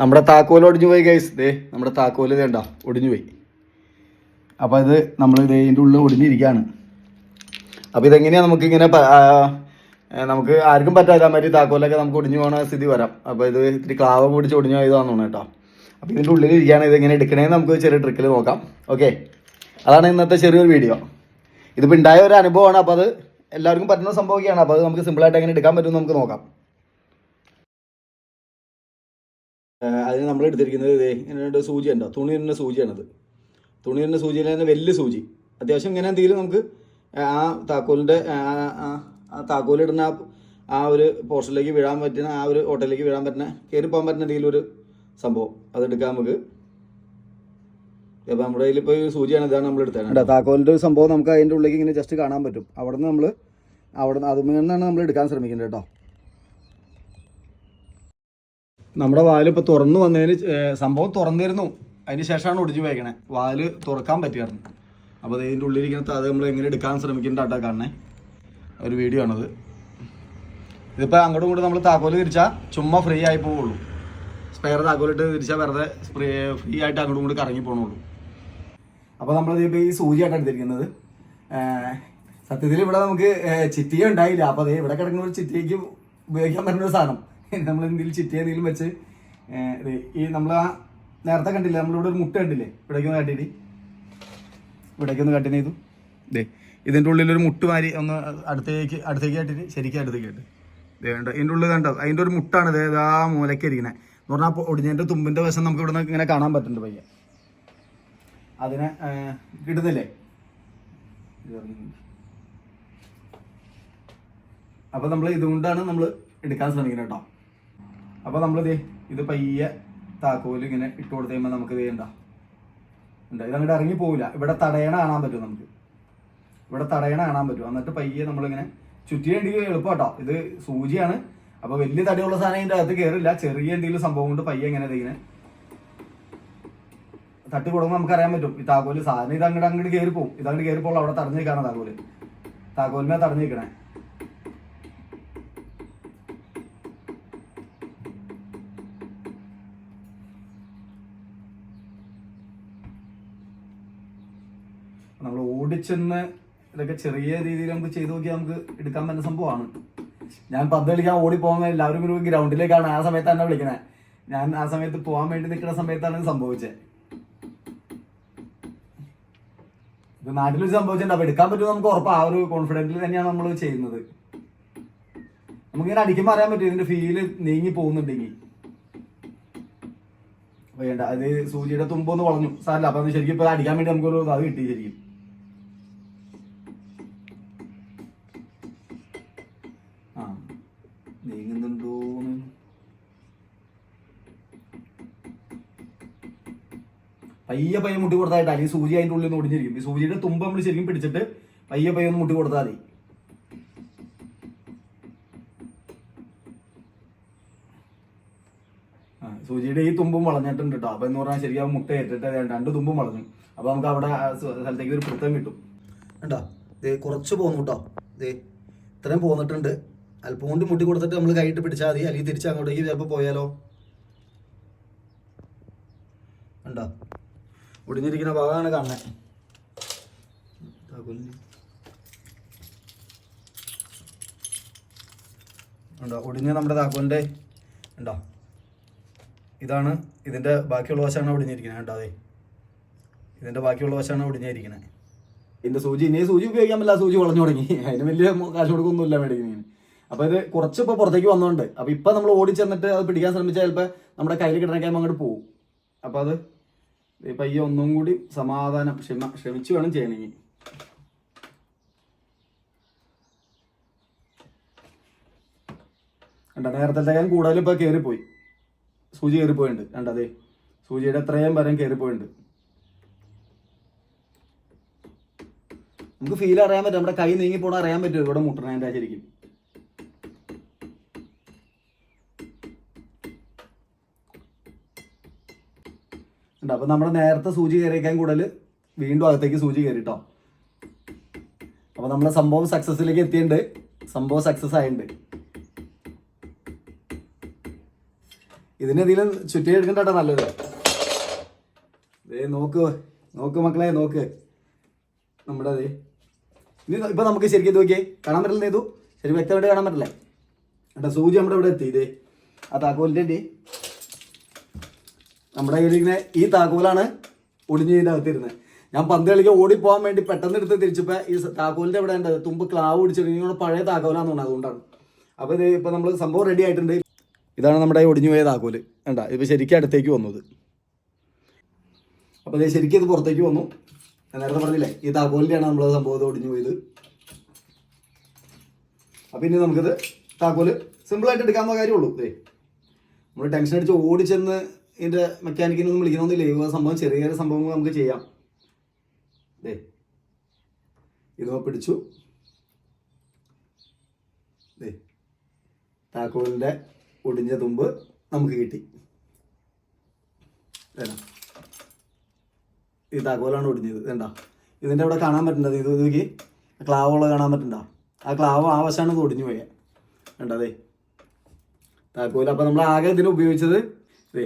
നമ്മുടെ താക്കോൽ ഒടിഞ്ഞു പോയി ഗൈസ് ദേ നമ്മുടെ താക്കോൽ വേണ്ട ഒടിഞ്ഞു പോയി. അപ്പോൾ ഇത് നമ്മൾ ഇത് ഇതിന്റെ ഉള്ളിൽ ഒടിഞ്ഞിരിക്കുകയാണ്. അപ്പോൾ ഇതെങ്ങനെയാണ് നമുക്കിങ്ങനെ നമുക്ക് ആർക്കും പറ്റാത്ത മാതിരി താക്കോലൊക്കെ നമുക്ക് ഒടിഞ്ഞു പോകുന്ന സ്ഥിതി വരാം. അപ്പോൾ ഇത് ഇത്തിരി ക്ലാവ് പിടിച്ച് ഒടിഞ്ഞു പോയതാണെന്ന് തോന്നുന്നു കേട്ടോ. അപ്പോൾ ഇതിന്റെ ഉള്ളിൽ ഇരിക്കുകയാണ്. ഇതെങ്ങനെ എടുക്കണമെന്ന് നമുക്ക് ചെറിയ ട്രിക്കിൽ നോക്കാം. ഓക്കെ അതാണ് ഇന്നത്തെ ചെറിയൊരു വീഡിയോ ഇതിപ്പോൾ ഉണ്ടായ ഒരു അനുഭവമാണ്. അപ്പോൾ അത് എല്ലാവർക്കും പറ്റുന്ന സംഭവമൊക്കെയാണ്. അപ്പോൾ അത് നമുക്ക് സിമ്പിളായിട്ട് എങ്ങനെ എടുക്കാൻ പറ്റുമെന്ന് നമുക്ക് നോക്കാം. അതിന് നമ്മൾ എടുത്തിരിക്കുന്നത് ഇതേ ഇങ്ങനെ സൂചി ഉണ്ടോ തുണി സൂചിയാണത്. തുണി തന്നെ സൂചിയിൽ തന്നെ വലിയ സൂചി. അത്യാവശ്യം ഇങ്ങനെ എന്തെങ്കിലും നമുക്ക് ആ താക്കോലിന്റെ ആ താക്കോലിടുന്ന ആ ഒരു പോർഷനിലേക്ക് വീഴാൻ പറ്റുന്ന ആ ഒരു ഹോട്ടലിലേക്ക് വീഴാൻ പറ്റുന്ന കയറി പോകാൻ പറ്റുന്ന എന്തെങ്കിലും ഒരു സംഭവം അതെടുക്കാൻ നമുക്ക്. അപ്പോൾ നമ്മുടെ കയ്യിലിപ്പോൾ ഒരു സൂചിയാണ് ഇതാണ് നമ്മൾ എടുത്തത്. താക്കോലിന്റെ ഒരു സംഭവം നമുക്ക് അതിന്റെ ഉള്ളിലേക്ക് ഇങ്ങനെ ജസ്റ്റ് കാണാൻ പറ്റും. അവിടെ നിന്ന് നമ്മൾ അവിടെ നിന്ന് അതിൽ നിന്നാണ് നമ്മൾ എടുക്കാൻ ശ്രമിക്കുന്നത് കേട്ടോ. നമ്മുടെ വാൽ ഇപ്പോൾ തുറന്നു വന്നതിന് സംഭവം തുറന്നിരുന്നു. അതിന് ശേഷമാണ് ഒടിഞ്ഞു പോയേക്കണേ. വാൽ തുറക്കാൻ പറ്റിയായിരുന്നു. അപ്പോൾ അതിന്റെ ഉള്ളിലിരിക്കുന്ന അത് നമ്മൾ എങ്ങനെ എടുക്കാൻ ശ്രമിക്കുന്നുണ്ട് കാണണേ. ഒരു വീഡിയോ ആണത്. ഇതിപ്പോൾ അങ്ങോട്ടും ഇങ്ങോട്ടും നമ്മൾ താക്കോൽ തിരിച്ചാൽ ചുമ്മാ ഫ്രീ ആയി പോവുള്ളൂ. സ്പെയർ താക്കോലിട്ട് തിരിച്ചാൽ വെറുതെ ഫ്രീ ആയിട്ട് അങ്ങോട്ടും ഇങ്ങോട്ട് കറങ്ങി പോകണുള്ളൂ അപ്പോൾ നമ്മൾ ഇപ്പോൾ ഈ സൂചിയായിട്ട് എടുത്തിരിക്കുന്നത്. സത്യത്തിൽ ഇവിടെ നമുക്ക് ചിറ്റിയ ഉണ്ടായില്ല. അപ്പോൾ അതേ ഇവിടെ കിടക്കുന്ന ഒരു ചിറ്റിയയ്ക്ക് ഉപയോഗിക്കാൻ പറ്റുന്ന ഒരു സാധനം. നമ്മൾ എന്തെങ്കിലും ചിറ്റിയ എന്തെങ്കിലും വെച്ച് ഈ നമ്മൾ ആ നേരത്തെ കണ്ടില്ലേ നമ്മളിവിടെ ഒരു മുട്ട കണ്ടില്ലേ ഇവിടേക്കൊന്ന് ഒന്ന് ഇവിടേക്കൊന്ന് കട്ടിന് ചെയ്തു ദേ ഇതിന്റെ ഉള്ളിൽ ഒരു മുട്ട് മാരി ഒന്ന് അടുത്തേക്ക് അടുത്തേക്ക് കട്ടിന് ശരിക്കും അടുത്തേക്ക് കട്ടി. വേണ്ട ഇതിന്റെ ഉള്ളിൽ കണ്ടോ അതിന്റെ ഒരു മുട്ടാണ് ദേ ആ മൂലയ്ക്ക് ഇരിക്കുന്നത് എന്ന് പറഞ്ഞാൽ ഒടിഞ്ഞതിന്റെ തുമ്പിന്റെ വശം നമുക്ക് ഇവിടെ ഇങ്ങനെ കാണാൻ പറ്റുന്നുണ്ട് പയ്യെ. അതിനെ കിട്ടുന്നില്ലേ അപ്പോൾ നമ്മൾ ഇതുകൊണ്ടാണ് നമ്മൾ എടുക്കാൻ ശ്രമിക്കുന്നത് കേട്ടോ. അപ്പോൾ നമ്മൾ ഇത് പയ്യ താക്കോൽ ഇങ്ങനെ ഇട്ട് കൊടുത്തു കഴിയുമ്പോൾ നമുക്ക് ഇത് എന്താ ഉണ്ട് ഇതങ്ങോട്ട് ഇറങ്ങി പോവില്ല. ഇവിടെ തടയണ കാണാൻ പറ്റും നമുക്ക്. ഇവിടെ തടയണ കാണാൻ പറ്റും. എന്നിട്ട് പയ്യെ നമ്മളിങ്ങനെ ചുറ്റിയുണ്ടെങ്കിൽ എളുപ്പം കേട്ടോ ഇത് സൂചിയാണ്. അപ്പോൾ വലിയ തടിയുള്ള സാധനം ഇതിന്റെ അകത്ത് കയറില്ല ചെറിയ എന്തെങ്കിലും സംഭവം കൊണ്ട് പയ്യെ ഇങ്ങനെ ദേ ഇങ്ങനെ തട്ടി കൊടുക്കുമ്പോൾ നമുക്ക് അറിയാൻ പറ്റും. ഈ താക്കോൽ സാധനം ഇത് അങ്ങോട്ട് അങ്ങോട്ട് കയറി പോകും അങ്ങോട്ട് കയറി പോകുള്ളൂ അവിടെ തടഞ്ഞു നിൽക്കാണ് താക്കോൽ. താക്കോലിനെ തടഞ്ഞു നിൽക്കണേ നമ്മൾ ഓടിച്ചെന്ന് ഇതൊക്കെ ചെറിയ രീതിയിൽ നമുക്ക് ചെയ്ത് നോക്കിയാൽ നമുക്ക് എടുക്കാൻ പറ്റുന്ന സംഭവമാണ്. ഞാൻ പന്ത് കളിക്കാൻ ഓടി പോകാൻ എല്ലാവരും ഒരു ഗ്രൗണ്ടിലേക്കാണ് ആ സമയത്ത് എന്നെ വിളിക്കണേ. ഞാൻ ആ സമയത്ത് പോകാൻ വേണ്ടി നിൽക്കുന്ന സമയത്താണ് സംഭവിച്ചത് ഇത് നാട്ടിൽ വെച്ച് സംഭവിച്ചിട്ടുണ്ട്. അപ്പൊ എടുക്കാൻ പറ്റുമോ നമുക്ക് ഉറപ്പ്. ആ ഒരു കോൺഫിഡന്റിൽ തന്നെയാണ് നമ്മൾ ചെയ്യുന്നത്. നമുക്കിങ്ങനെ അടിക്കുമ്പോൾ അറിയാൻ പറ്റും. ഇതിന്റെ ഫീൽ നീങ്ങി പോകുന്നുണ്ടെങ്കിൽ. വേണ്ട. അത് സൂചിയുടെ തുമ്പൊന്ന് വളഞ്ഞു. സാറില്ല അപ്പൊ ശരിക്കും ഇപ്പൊ അടിക്കാൻ വേണ്ടി നമുക്കൊരു അത് കിട്ടി ശരിക്കും. നീങ്ങുന്നുണ്ടോന്ന്. പയ്യെ പയ്യെ മുട്ടി കൊടുത്തായിട്ട് അല്ലെങ്കിൽ സൂചി അതിന്റെ ഉള്ളിൽ നിന്ന് ഒടിഞ്ഞിരിക്കും. ഈ സൂചിയുടെ തുമ്പ് നമ്മൾ ശരിക്കും പിടിച്ചിട്ട് പയ്യെ പയ്യെ ഒന്ന് മുട്ടി കൊടുത്താൽ മതി. സൂചിയുടെ ഈ തുമ്പും വളഞ്ഞിട്ടുണ്ട് കേട്ടോ അപ്പം എന്ന് പറഞ്ഞാൽ ശരിക്കും മുട്ട ഏറ്റിട്ട് രണ്ട് തുമ്പും വളഞ്ഞു. അപ്പോൾ നമുക്ക് അവിടെ സ്ഥലത്തേക്ക് ഒരു പിടുത്തം കിട്ടും. കണ്ടോ? ദേ കുറച്ച് പോന്നു കേട്ടോ ദേ ഇത്രയും പോന്നിട്ടുണ്ട്. അല്പം കൊണ്ട് മുട്ടി കൊടുത്തിട്ട് നമ്മൾ കൈയിട്ട് പിടിച്ചാൽ മതി. അല്ലെങ്കിൽ തിരിച്ച് അങ്ങോട്ടേക്ക് ചിലപ്പോൾ പോയാലോ? ഉണ്ടോ ഒടിഞ്ഞിരിക്കുന്ന ഭാഗമാണ് കാണുന്നത് ഉണ്ടോ ഒടിഞ്ഞ നമ്മുടെ താക്കോലിന്റെ ഉണ്ടോ ഇതാണ് ഇതിന്റെ ബാക്കിയുള്ള വശമാണ് ഒടിഞ്ഞിരിക്കുന്നത്. കേട്ടോ അതെ. ഇതിന്റെ ബാക്കിയുള്ള വശമാണ് ഒടിഞ്ഞിരിക്കുന്നത്. ഇതിന്റെ സൂചി ഇനി സൂചി ഉപയോഗിക്കാൻ പറ്റില്ല. സൂചി വളഞ്ഞു തുടങ്ങി. അതിന് വലിയ കാശ് കൊടുക്കൊന്നുമില്ല മേടിക്കുന്നതിന്. അപ്പോൾ ഇത് കുറച്ച് ഇപ്പൊ പുറത്തേക്ക് വന്നോണ്ട്. അപ്പൊ ഇപ്പൊ നമ്മൾ ഓടി ചെന്നിട്ട് അത് പിടിക്കാൻ ശ്രമിച്ചാൽ ചിലപ്പോൾ നമ്മുടെ കയ്യിൽ കിട്ടണേക്കാൻ അങ്ങോട്ട് പോകും അപ്പൊ അത് ഈ പയ്യെ ഒന്നും കൂടി സമാധാനം ക്ഷമ ക്ഷമിച്ചു വേണം ചെയ്യണമെങ്കിൽ നേരത്തെ കൂടുതൽ ഇപ്പൊ കയറിപ്പോയി സൂചി കയറിപ്പോയിട്ടുണ്ട് കണ്ടതേ സൂചിയുടെ എത്രയും വരം കയറിപ്പോയിട്ടുണ്ട് നമുക്ക് ഫീൽ അറിയാൻ പറ്റും. നമ്മുടെ കൈ നീങ്ങി പോണ അറിയാൻ പറ്റും. ഇവിടെ മുട്ടണേന്റെ ശരിക്കും. ഉണ്ട്. അപ്പൊ നമ്മുടെ നേരത്തെ സൂചി കയറിയേക്കാൻ കൂടുതൽ വീണ്ടും അകത്തേക്ക് സൂചി കയറിട്ടോ. അപ്പൊ നമ്മുടെ സംഭവം സക്സസിലേക്ക് എത്തിയിട്ടുണ്ട്. സംഭവം സക്സസ് ആയിട്ടുണ്ട്. ഇതിനെന്തെങ്കിലും ചുറ്റി എടുക്കണ്ടാ നല്ലത് ദേ നോക്ക്. നോക്ക് മക്കളെ നോക്ക്. നമ്മുടെ അതെ ഇനി ഇപ്പൊ നമുക്ക് ശരിക്കും ഇത് നോക്കിയേ. കാണാൻ പറ്റില്ല ഇതു. ശരി വ്യക്തമായിട്ട് കാണാൻ പറ്റില്ലേ. കേട്ടോ സൂചി നമ്മുടെ ഇവിടെ എത്തി. ഇതേ ആ താക്കോലിന്റെ ഇല്ലേ? നമ്മുടെ കയ്യിൽ ഇങ്ങനെ ഈ താക്കോലാണ് ഒടിഞ്ഞ് അകത്തിരുന്നത് ഞാൻ പന്ത് കളിക്കാൻ ഓടിപ്പോകാൻ വേണ്ടി പെട്ടെന്ന് എടുത്ത് തിരിച്ചപ്പോ ഈ താക്കോലിന്റെ ഇവിടെ ഉണ്ട്? തുമ്പ് ക്ലാവ് പിടിച്ചിട്ട് പഴയ താക്കോലാന്ന് തോന്നുന്നത് അതുകൊണ്ടാണ്. അപ്പോൾ ഇത് ഇപ്പൊ നമ്മൾ സംഭവം റെഡി ആയിട്ടുണ്ട്. ഇതാണ് നമ്മുടെ ഒടിഞ്ഞു പോയ താക്കോൽ. കണ്ട ഇപ്പൊ ശരിക്കും അടുത്തേക്ക് വന്നത്. അപ്പോൾ ഇത് ശരിക്കും ഇത് പുറത്തേക്ക് വന്നു. നേരത്തെ പറഞ്ഞില്ലേ ഈ താക്കോലിന്റെയാണ് നമ്മൾ സംഭവം ഒടിഞ്ഞു പോയത്. അപ്പൊ ഇനി നമുക്കിത് താക്കോൽ സിമ്പിൾ ആയിട്ട് എടുക്കാവുന്ന കാര്യമുള്ളൂ ഇതേ നമ്മൾ ടെൻഷൻ അടിച്ച് ഓടിച്ചെന്ന് ഇതിന്റെ മെക്കാനിക്കിനൊന്നും വിളിക്കണമെന്നില്ല ഇവ സംഭവം ചെറിയ ചെറിയ സംഭവങ്ങൾ നമുക്ക് ചെയ്യാം. ദേ ഇത് പിടിച്ചു. താക്കോലിന്റെ ഒടിഞ്ഞ തുമ്പ് നമുക്ക് കിട്ടി. ഈ താക്കോലാണ് ഒടിഞ്ഞത്. വേണ്ട ഇതിന്റെ അവിടെ കാണാൻ പറ്റുന്നത് ഇത് നോക്കി. ക്ലാവുള്ള കാണാൻ പറ്റണ്ട. ആ ക്ലാവ് ആ വശമാണ് ഇത് ഒടിഞ്ഞു പോയത് വേണ്ടതേ താക്കോൽ. അപ്പൊ നമ്മൾ ആകെ ഇതിന് ഉപയോഗിച്ചത് ദേ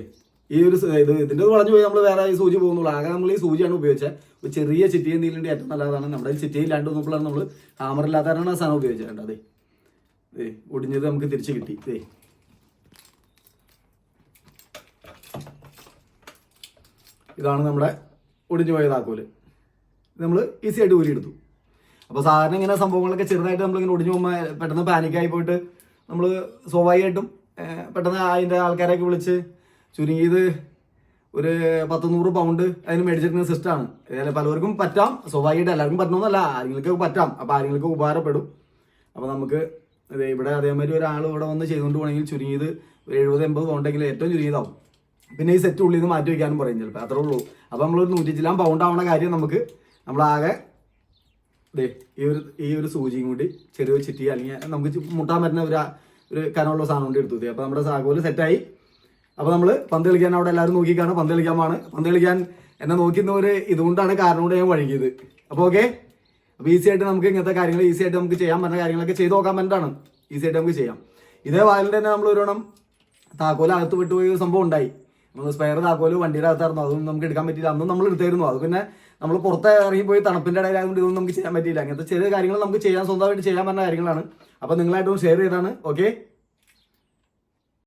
ഈ ഒരു ഇത് ഇതിന്റെ വളഞ്ഞു പോയി നമ്മൾ വേറെ സൂചി പോകുന്നുള്ളൂ. ആകെ നമ്മൾ ഈ സൂചിയാണ് ഉപയോഗിച്ചത് ഒരു ചെറിയ ചിറ്റി എന്തെങ്കിലും ഏറ്റവും നല്ലതാണ്. നമ്മുടെ ചിറ്റി ഇല്ലാണ്ട് നോക്കുമ്പോഴാണ് നമ്മൾ ഹാമർ ഇല്ലാത്തതാണ് ആ സാധനം ഉപയോഗിച്ചിട്ടുണ്ട് അതെ ദേ ഒടിഞ്ഞത് നമുക്ക് തിരിച്ച് കിട്ടി. ദേ. ഇതാണ് നമ്മുടെ ഒടിഞ്ഞു പോയ താക്കോൽ. നമ്മൾ ഈസി ആയിട്ട് ഊരിയെടുത്തു അപ്പോൾ സാധാരണ ഇങ്ങനെ സംഭവങ്ങളൊക്കെ ചെറുതായിട്ട് നമ്മളിങ്ങനെ ഒടിഞ്ഞു പോകുമ്പോൾ പെട്ടെന്ന് പാനിക്കായി പോയിട്ട് നമ്മൾ സ്വാഭാവികമായിട്ടും പെട്ടെന്ന് അതിന്റെ ആൾക്കാരെയൊക്കെ വിളിച്ച് ചുരുങ്ങിയത് ഒരു പത്ത് നൂറ് പൗണ്ട് അതിന് മേടിച്ചിരിക്കുന്ന സിസ്റ്റമാണ് പലർക്കും പറ്റാം. സ്വാഭാവികമായിട്ട് എല്ലാവർക്കും പറ്റണമെന്നല്ല ആരെങ്കിലും പറ്റാം. അപ്പോൾ ആരെങ്കിലും ഉപകാരപ്പെടും. അപ്പോൾ നമുക്ക് ഇവിടെ അതേമാതിരി ഒരാൾ ഇവിടെ വന്ന് ചെയ്തുകൊണ്ട് പോകണമെങ്കിൽ ചുരുങ്ങിയത് ഒരു എഴുപത് എൺപത് പൗണ്ടെങ്കിൽ ഏറ്റവും ചുരുങ്ങിയതാവും. പിന്നെ ഈ സെറ്റ് ഉള്ളിൽ നിന്ന് മാറ്റി വയ്ക്കാനും പറയും ചിലപ്പോൾ അത്രേ ഉള്ളൂ. അപ്പോൾ നമ്മളൊരു നൂറ്റി ചില്ലാം പൗണ്ട് ആവണ കാര്യം നമുക്ക് നമ്മളാകെ ദേ ഈ ഒരു ഈ ഒരു സൂചിയും കൂടി ചെറിയ ചിറ്റി അല്ലെങ്കിൽ നമുക്ക് മുട്ടാൻ പറ്റുന്ന ഒരു ഒരു കനമുള്ള സാധനം കൊണ്ട് എടുത്തു. അപ്പോൾ നമ്മുടെ സാഗോൽ സെറ്റായി അപ്പോൾ നമ്മൾ പന്ത് കളിക്കാൻ അവിടെ എല്ലാവരും നോക്കിക്കാണ്. പന്ത് കളിക്കാൻ പോവാണ് പന്ത് കളിക്കാൻ എന്നെ നോക്കുന്നവര് ഇതുകൊണ്ടാണ് കാരണം കൊണ്ട് ഞാൻ വഴങ്ങിയത്. അപ്പോൾ ഓക്കെ അപ്പോൾ ഈസി ആയിട്ട് നമുക്ക് ഇങ്ങനത്തെ കാര്യങ്ങൾ ഈസി ആയിട്ട് നമുക്ക് ചെയ്യാൻ പറ്റുന്ന കാര്യങ്ങളൊക്കെ ചെയ്ത് നോക്കാൻ പറ്റാണ്. ഈസി ആയിട്ട് നമുക്ക് ചെയ്യാം. ഇതേ വാലിൽ തന്നെ നമ്മൾ ഒരെണ്ണം താക്കോൽ അകത്ത് വിട്ടുപോയ ഒരു സംഭവം ഉണ്ടായി. നമ്മൾ സ്പെയർ താക്കോൽ വണ്ടിയുടെ അകത്തായിരുന്നു അതൊന്നും നമുക്ക് എടുക്കാൻ പറ്റിയില്ല. അന്നും നമ്മൾ എടുത്തായിരുന്നു. അത് പിന്നെ നമ്മൾ പുറത്ത് ഇറങ്ങിപ്പോയി തണുപ്പിന്റെ ഇടയിലായതുകൊണ്ട് ഇതൊന്നും നമുക്ക് ചെയ്യാൻ പറ്റിയില്ല. അങ്ങനത്തെ ചെറിയ കാര്യങ്ങൾ നമുക്ക് ചെയ്യാൻ സ്വന്തമായിട്ട് ചെയ്യാൻ പറ്റുന്ന കാര്യങ്ങളാണ്. അപ്പോൾ നിങ്ങളായിട്ടും ഷെയർ ചെയ്താണ്. ഓക്കെ